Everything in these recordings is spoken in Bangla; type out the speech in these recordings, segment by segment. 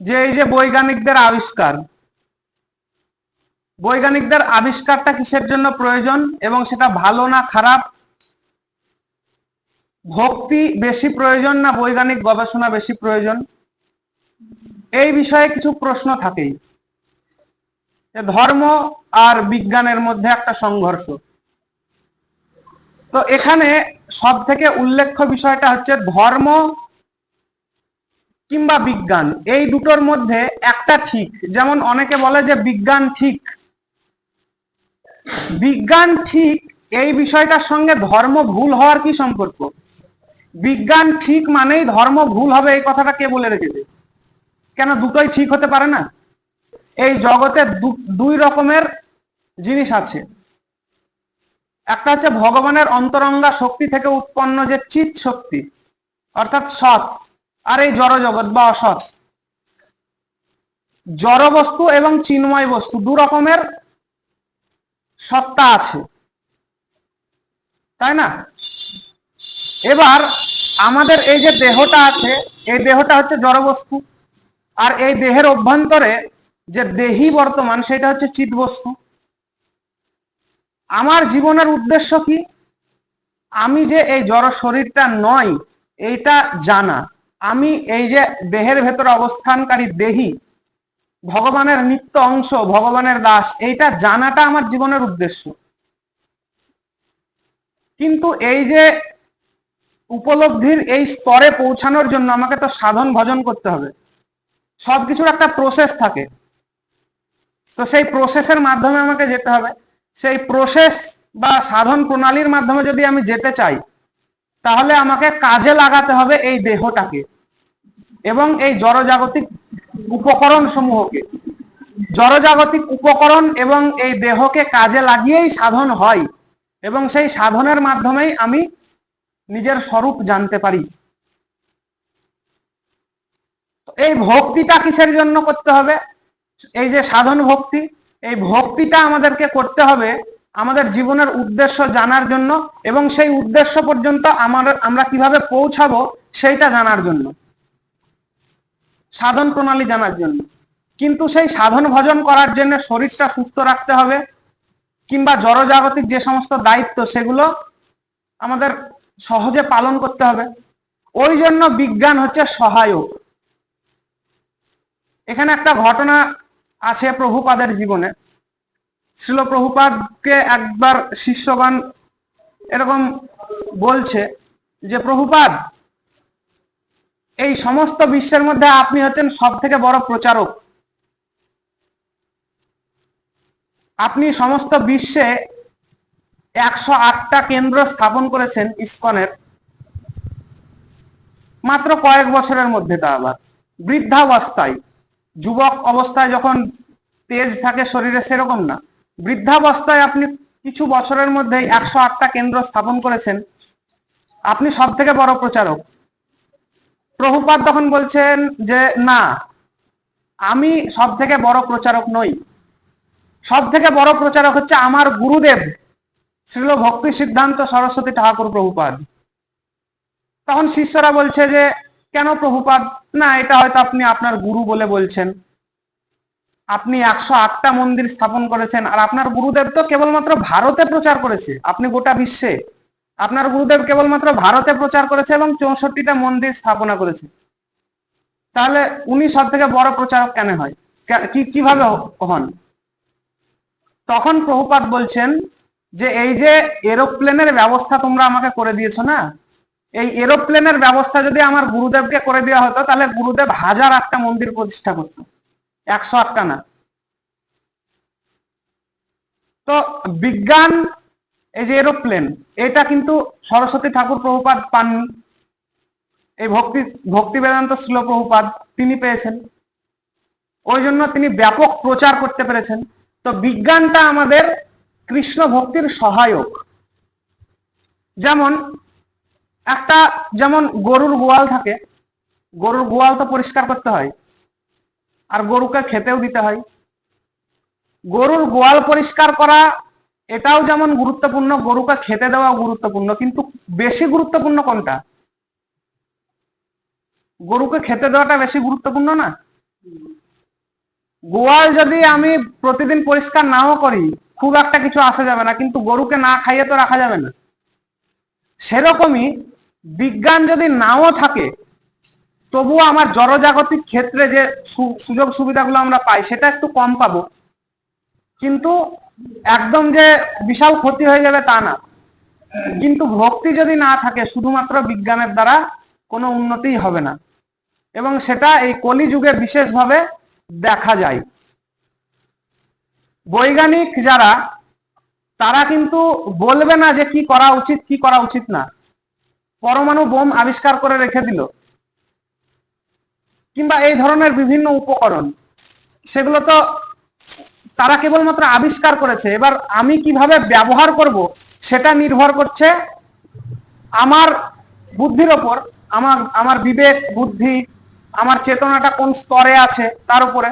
যে এই যে বৈজ্ঞানিকদের আবিষ্কার, বৈজ্ঞানিকদের আবিষ্কারটা কিসের জন্য প্রয়োজন এবং সেটা ভালো না খারাপ? ভক্তি বেশি প্রয়োজন না বৈজ্ঞানিক গবেষণা বেশি প্রয়োজন? এই বিষয়ে কিছু প্রশ্ন থাকেই। ধর্ম আর বিজ্ঞানের মধ্যে একটা সংঘর্ষ। তো এখানে সব থেকে উল্লেখ্য বিষয়টা হচ্ছে ধর্ম কিংবা বিজ্ঞান, এই দুটোর মধ্যে একটা ঠিক। যেমন অনেকে বলে যে বিজ্ঞান ঠিক। বিজ্ঞান ঠিক, এই বিষয়টার সঙ্গে ধর্ম ভুল হওয়ার কি সম্পর্ক? বিজ্ঞান ঠিক মানেই ধর্ম ভুল হবে এই কথাটা কে বলে রেখেছে? কেন দুটোই ঠিক হতে পারে না? এই জগতে দুই রকমের জিনিস আছে। একটা হচ্ছে ভগবানের অন্তরঙ্গা শক্তি থেকে উৎপন্ন যে চিৎ শক্তি, অর্থাৎ সৎ। আর এই জড় জগৎ বা অসৎ। জড় বস্তু এবং চিন্ময় বস্তু দু রকমের সত্তা আছে। তাই না? এবার আমাদের এই যে দেহটা আছে, এই দেহটা হচ্ছে জড় বস্তু। আর এই দেহের অভ্যন্তরে যে দেহি বর্তমান, সেটা হচ্ছে চিত বস্তু। আমার জীবনের উদ্দেশ্য কি? আমি যে এই জড় শরীরটা নয়, এইটা জানা। আমি এই যে দেহের ভেতরে অবস্থানকারী দেহি, ভগবানের নিত্য অংশ, ভগবানের দাস, এইটা জানাটা আমার জীবনের উদ্দেশ্য। কিন্তু এই যে উপলব্ধির এই স্তরে পৌঁছানোর জন্য আমাকে তো সাধন ভজন করতে হবে। সবকিছুর একটা প্রসেস থাকে। তো সেই প্রসেসের মাধ্যমে আমাকে যেতে হবে। সেই প্রসেস বা সাধন প্রণালীর মাধ্যমে যদি আমি যেতে চাই তাহলে আমাকে কাজে লাগাতে হবে এই দেহটাকে এবং এই জড়জাগতিক উপকরণ সমূহকে জড়জাগতিক উপকরণ এবং এই দেহকে কাজে লাগিয়েই সাধন হয় এবং সেই সাধনের মাধ্যমেই আমি নিজের স্বরূপ জানতে পারি। এই ভক্তিটা কিসের জন্য করতে হবে? এই যে সাধন ভক্তি, এই ভক্তিটা আমাদেরকে করতে হবে আমাদের জীবনের উদ্দেশ্য জানার জন্য এবং সেই উদ্দেশ্য পর্যন্ত আমাদের আমরা কীভাবে পৌঁছাবো সেইটা জানার জন্য। সাধন প্রণালী জানার জন্য। কিন্তু সেই সাধন ভজন করার জন্য শরীরটা সুস্থ রাখতে হবে কিংবা জড়জাগতিক যে সমস্ত দায়িত্ব সেগুলো আমাদের সহজে পালন করতে হবে। ওই জন্য বিজ্ঞান হচ্ছে সহায়ক। এখানে একটা ঘটনা আছে প্রভুপাদের জীবনে। শিল প্রভুপাদকে একবার শিষ্যগণ এরকম বলছে যে, প্রভুপাদ, এই সমস্ত বিশ্বের মধ্যে আপনি হচ্ছেন সব থেকে বড় প্রচারক। আপনি সমস্ত বিশ্বে একশো আটটা কেন্দ্র স্থাপন করেছেন ইসকনের। মাত্র কয়েক বছরের মধ্যে তা আবার। বৃদ্ধাবস্থায়, যুবক অবস্থায় যখন তেজ থাকে, শরীরে সেরকম না। বৃদ্ধাবস্থায় আপনি কিছু বছরের মধ্যে একশো আটটা কেন্দ্র স্থাপন করেছেন। আপনি সব থেকে বড় প্রচারক। প্রভুপাত তখন বলছেন যে, না, আমি সব থেকে বড় প্রচারক নই। সব থেকে বড় প্রচারক হচ্ছে আমার গুরুদেব, শ্রীল ভক্তি সিদ্ধান্ত সরস্বতী ঠাকুর প্রভুপাদ। তখন শিষ্যরা বলছে যে, কেন প্রভুপাদ? না, এটা হয়তো আপনি আপনার গুরু বলে বলছেন। আপনি একশো আটটা মন্দির স্থাপন করেছেন আর আপনার গুরুদেব তো কেবলমাত্র ভারতে প্রচার করেছে। আপনি গোটা বিশ্বে। আপনার গুরুদেব কেবলমাত্র ভারতে প্রচার করেছে এবং চৌষট্টিটা মন্দির স্থাপনা করেছে। তাহলে উনি সব থেকে বড় প্রচারক কেন হয়? কি, কীভাবে হন? তখন প্রভুপাদ বলছেন যে, এই যে এরোপ্লেনের ব্যবস্থা তোমরা আমাকে করে দিয়েছ না? এই এরোপ্লেনের ব্যবস্থা যদি আমার গুরুদেবকে করে দেওয়া হতো, তাহলে গুরুদেব হাজার আটটা মন্দির প্রতিষ্ঠা করত। একশো আটটা না। তো বিজ্ঞান, এই যে এরোপ্লেন, এটা কিন্তু সরস্বতী ঠাকুর প্রভুপাদ পাননি। এই ভক্তি ভক্তি বেদান্ত শিল প্রভুপাদ তিনি পেয়েছেন। ওই জন্য তিনি ব্যাপক প্রচার করতে পেরেছেন। তো বিজ্ঞানটা আমাদের কৃষ্ণ ভক্তির সহায়ক। যেমন, একটা যেমন গরুর গোয়াল থাকে, গরুর গোয়াল তো পরিষ্কার করতে হয়, আর গরুকে খেতেও দিতে হয়। গরুর গোয়াল পরিষ্কার করা, এটাও যেমন গুরুত্বপূর্ণ, গরুকে খেতে দেওয়া গুরুত্বপূর্ণ, কিন্তু বেশি গুরুত্বপূর্ণ কোনটা? গরুকে খেতে দেওয়াটা বেশি গুরুত্বপূর্ণ না? গোয়াল যদি আমি প্রতিদিন পরিষ্কার নাও করি, খুব একটা কিছু আসা যাবে না, কিন্তু গরুকে না খাইয়ে তো রাখা যাবে না। সেরকমই বিজ্ঞান যদি নাও থাকে, তবুও আমার জড়জাগতিক ক্ষেত্রে যে সুযোগ সুবিধাগুলো আমরা পাই, সেটা একটু কম পাবো। কিন্তু একদম যে বিশাল ক্ষতি হয়ে যাবে তা না। কিন্তু ভক্তি যদি না থাকে, শুধুমাত্র বিজ্ঞানের দ্বারা কোনো উন্নতিই হবে না। এবং সেটা এই কলিযুগে বিশেষভাবে দেখা যায়। বৈজ্ঞানিক যারা, তারা কিন্তু বলবে না যে কি করা উচিত, কি করা উচিত না। পরমাণু বোম আবিষ্কার করে রেখে দিল। কিংবা এই ধরনের বিভিন্ন উপকরণ, সেগুলো তো তারা কেবলমাত্র আবিষ্কার করেছে। এবার আমি কীভাবে ব্যবহার করব সেটা নির্ভর করছে আমার বুদ্ধির ওপর, আমার আমার বিবেক, বুদ্ধি, আমার চেতনাটা কোন স্তরে আছে তার উপরে।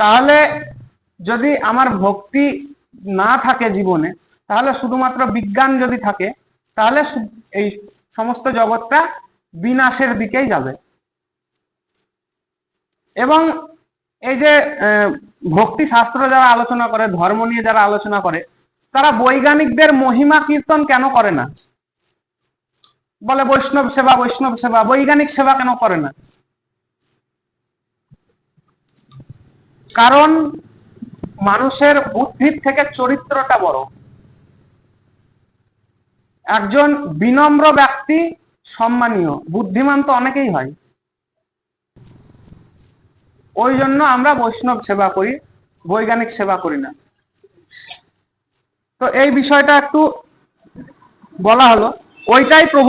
তাহলে যদি আমার ভক্তি না থাকে জীবনে, তাহলে শুধুমাত্র বিজ্ঞান যদি থাকে, তাহলে এই সমস্ত জগৎটা বিনাশের দিকেই যাবে। এবং এই যে ভক্তি শাস্ত্র যারা আলোচনা করে, ধর্ম নিয়ে যারা আলোচনা করে, তারা বৈজ্ঞানিকদের মহিমা কীর্তন কেন করে না? বলে বৈষ্ণব সেবা বৈষ্ণব সেবা, বৈজ্ঞানিক সেবা কেন করে না? কারণ মানুষের বুদ্ধির থেকে চরিত্রটা বড়। একজন বিনম্র ব্যক্তি সম্মানীয়, বুদ্ধিমান তো অনেকেই হয়। ওই জন্য আমরা বৈষ্ণব সেবা করি, বৈজ্ঞানিক সেবা করি না। তো এই বিষয়টা একটু বলা হলো। ওইটাই প্রভু